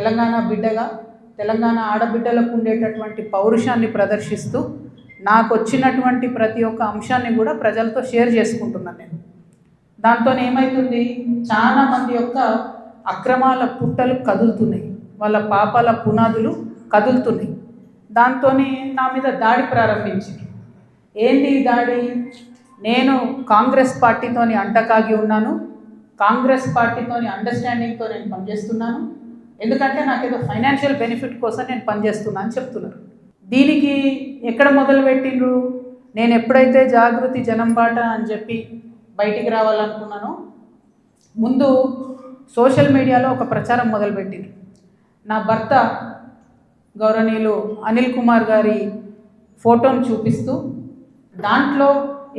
తెలంగాణ బిడ్డగా తెలంగాణ ఆడబిడ్డలకు ఉండేటటువంటి పౌరుషాన్ని ప్రదర్శిస్తూ నాకు వచ్చినటువంటి ప్రతి ఒక్క అంశాన్ని కూడా ప్రజలతో షేర్ చేసుకుంటున్నాను నేను. దాంతో ఏమవుతుంది చాలా మంది యొక్క అక్రమాల పుట్టలు కదులుతున్నాయి. వాళ్ళ పాపాల పునాదులు కదులుతున్నాయి. దాంతో నా మీద దాడి ప్రారంభించింది. ఏంటి దాడి? నేను కాంగ్రెస్ పార్టీతోని అంటకాగి ఉన్నాను. కాంగ్రెస్ పార్టీతోని అండర్స్టాండింగ్తో నేను పనిచేస్తున్నాను. ఎందుకంటే నాకు ఏదో ఫైనాన్షియల్ బెనిఫిట్ కోసం నేను పనిచేస్తున్నా అని చెప్తున్నారు. దీనికి ఎక్కడ మొదలు పెట్టిండ్రు? నేను ఎప్పుడైతే జాగృతి జనం బాట అని చెప్పి బయటికి రావాలనుకున్నానో ముందు సోషల్ మీడియాలో ఒక ప్రచారం మొదలుపెట్టిండ్రు నా భర్త గౌరవనీయులు అనిల్ కుమార్ గారి ఫోటోను చూపిస్తూ దాంట్లో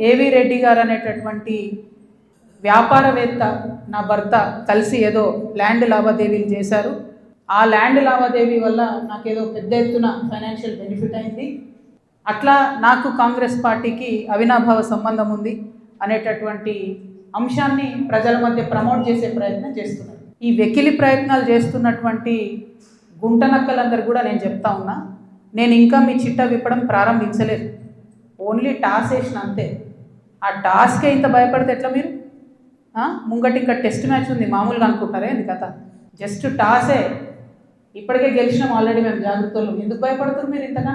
ఏవి రెడ్డి గారు అనేటటువంటి వ్యాపారవేత్త నా భర్త కలిసి ఏదో ల్యాండ్ లావాదేవీలు చేశారు. ఆ ల్యాండ్ లావాదేవీ వల్ల నాకేదో పెద్ద ఎత్తున ఫైనాన్షియల్ బెనిఫిట్ అయింది. అట్లా నాకు కాంగ్రెస్ పార్టీకి అవినాభావ సంబంధం ఉంది అనేటటువంటి అంశాన్ని ప్రజల మధ్య ప్రమోట్ చేసే ప్రయత్నం చేస్తున్నారు. ఈ వెకిలి ప్రయత్నాలు చేస్తున్నటువంటి గుంటనక్కలందరూ కూడా నేను చెప్తా ఉన్నా నేను ఇంకా మీ చిట్ట విప్పడం ప్రారంభించలేదు. ఓన్లీ టాస్ వేసిన అంతే. ఆ టాస్కే ఇంత భయపడితే ఎట్లా మీరు? ముంగటి ఇంకా టెస్ట్ మ్యాచ్ ఉంది మామూలుగా అనుకుంటారే ఇది కథ? జస్ట్ టాసే. ఇప్పటికే గెలిచినాం ఆల్రెడీ మేము జాగ్రత్తలు. ఎందుకు భయపడుతుంది మీరు ఇంతగా?